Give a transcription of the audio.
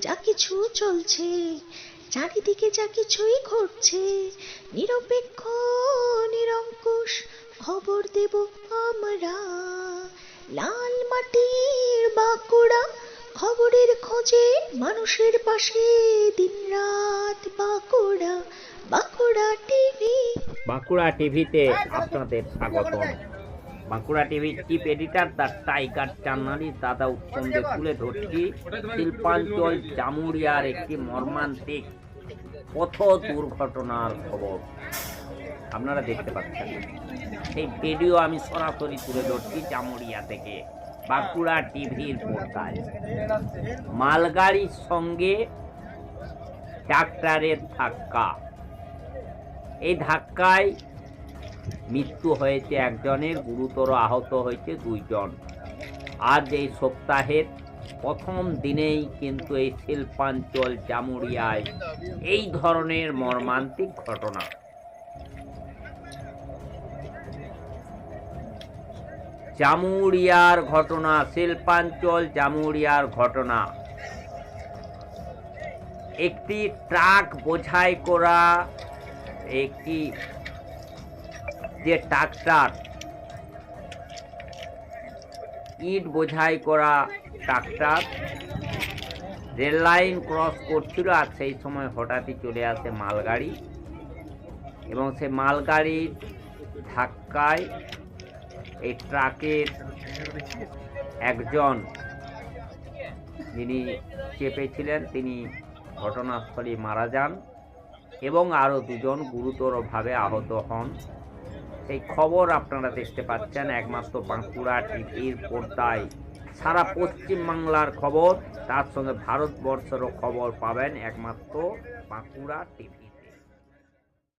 যা কিছু চলছে, চারিদিকে যা কিছুই ঘটছে, নিরপেক্ষ, নিরঙ্কুশ খবর দেব আমরা। লাল মাটির বাঁকুড়া খবরের খোঁজে মানুষের পাশে দিন রাত বাঁকুড়া বাঁকুড়া টিভি। বাঁকুড়া টিভিতে আপনাদের স্বাগতম। বাঁকুড়া টিভির chief editor the tiger journalist দাদা উত্তমকে তুলে ধরছি, শিল্পাঞ্চল জামুরিয়ার একটি মর্মান্তিক পথ দুর্ঘটনার খবর। আপনারা দেখতে পাচ্ছেন। সেই ভিডিও আমি সরাসরি তুলে ধরছি জামুরিয়া থেকে, বাঁকুড়া টিভির পর্দায় মালগাড়ির সঙ্গে ট্রাক্টরের ধাক্কা। এই ধাক্কায় মৃত্যু হয়েছে একজনের, গুরুতর আহত হয়েছে দুইজন। আজ এই সপ্তাহের প্রথম দিনেই কিন্তু এই শিল্পাঞ্চল জামুরিয়ায় এই ধরনের মর্মান্তিক ঘটনা। জামুরিয়ার ঘটনা, শিল্পাঞ্চল জামুরিয়ার ঘটনা। একটি ট্রাক বোঝাই করা, একটি যে ট্রাক্টর ইট বোঝাই করা ট্রাক্টর রেল লাইন ক্রস করছিল আর সেই সময় হঠাৎই চলে আসে মালগাড়ি। এবং সে মালগাড়ির ধাক্কায় এই ট্রাকের একজন যিনি চেপেছিলেন তিনি ঘটনাস্থলে মারা যান এবং আরও দুজন গুরুতরভাবে আহত হন। সেই খবর আপনারা দেখতে পাচ্ছেন। একমাত্র বাঁকুড়া টিভির পর্দায়। সারা পশ্চিমবাংলার খবর। তার সঙ্গে ভারতবর্ষেরও খবর পাবেন একমাত্র বাঁকুড়া টিভি।